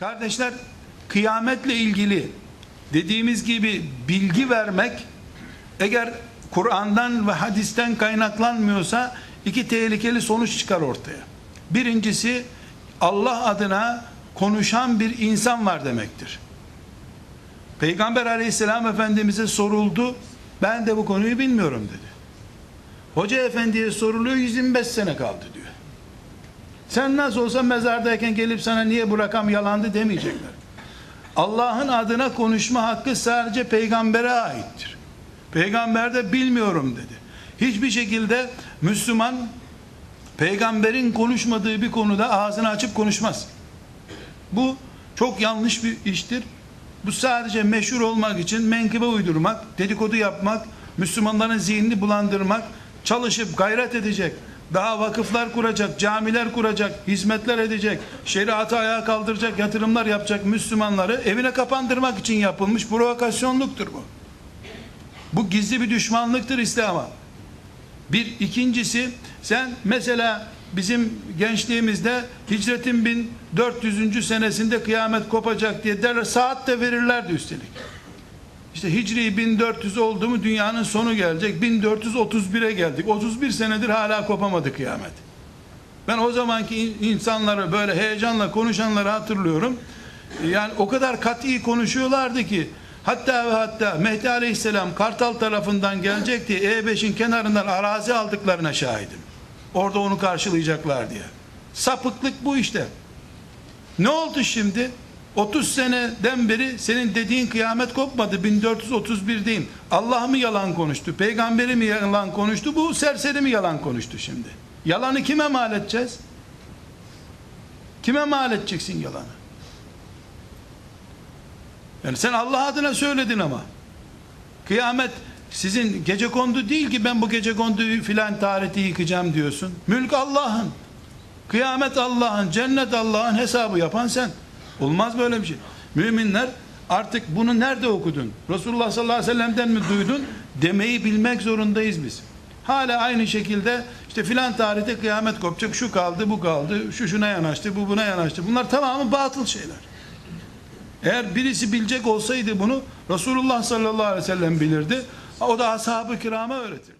Kardeşler kıyametle ilgili dediğimiz gibi bilgi vermek eğer Kur'an'dan ve hadisten kaynaklanmıyorsa iki tehlikeli sonuç çıkar ortaya. Birincisi Allah adına konuşan bir insan var demektir. Peygamber aleyhisselam efendimize soruldu. Ben de bu konuyu bilmiyorum dedi. Hoca efendiye soruluyor 125 sene kaldı diyor. Sen nasıl olsa mezardayken gelip sana niye bu rakam yalandı demeyecekler. Allah'ın adına konuşma hakkı sadece peygambere aittir. Peygamber de bilmiyorum dedi. Hiçbir şekilde Müslüman peygamberin konuşmadığı bir konuda ağzını açıp konuşmaz. Bu çok yanlış bir iştir. Bu sadece meşhur olmak için menkıbe uydurmak, dedikodu yapmak, Müslümanların zihnini bulandırmak, çalışıp gayret edecek, daha vakıflar kuracak, camiler kuracak, hizmetler edecek, şeriatı ayağa kaldıracak, yatırımlar yapacak Müslümanları evine kapandırmak için yapılmış provokasyonluktur bu. Bu gizli bir düşmanlıktır İslam'a. Bir ikincisi sen mesela bizim gençliğimizde hicretin 1400. senesinde kıyamet kopacak diye derler saat de verirlerdi üstelik. İşte Hicri 1400 oldu mu dünyanın sonu gelecek. 1431'e geldik. 31 senedir hala kopamadı kıyamet. Ben o zamanki in- insanları böyle heyecanla konuşanları hatırlıyorum. Yani o kadar kat'i konuşuyorlardı ki hatta ve hatta Mehdi Aleyhisselam Kartal tarafından gelecek diye E5'in kenarından arazi aldıklarına şahidim. Orada onu karşılayacaklar diye. Sapıklık bu işte. Ne oldu şimdi? 30 seneden beri senin dediğin kıyamet kopmadı 1431'deyim. Allah mı yalan konuştu? Peygamberi mi yalan konuştu? Bu serseri mi yalan konuştu şimdi? Yalanı kime mal edeceğiz? Kime mal edeceksin yalanı? Yani sen Allah adına söyledin ama. Kıyamet sizin gece kondu değil ki ben bu gece konduyu filan tarihte yıkacağım diyorsun. Mülk Allah'ın. Kıyamet Allah'ın, cennet Allah'ın hesabı yapan sen. Olmaz böyle bir şey. Müminler artık bunu nerede okudun? Resulullah sallallahu aleyhi ve sellem'den mi duydun? Demeyi bilmek zorundayız biz. Hala aynı şekilde işte filan tarihte kıyamet kopacak, şu kaldı, bu kaldı, şu şuna yanaştı, bu buna yanaştı. Bunlar tamamı batıl şeyler. Eğer birisi bilecek olsaydı bunu Resulullah sallallahu aleyhi ve sellem bilirdi. O da ashab-ı kirama öğretir.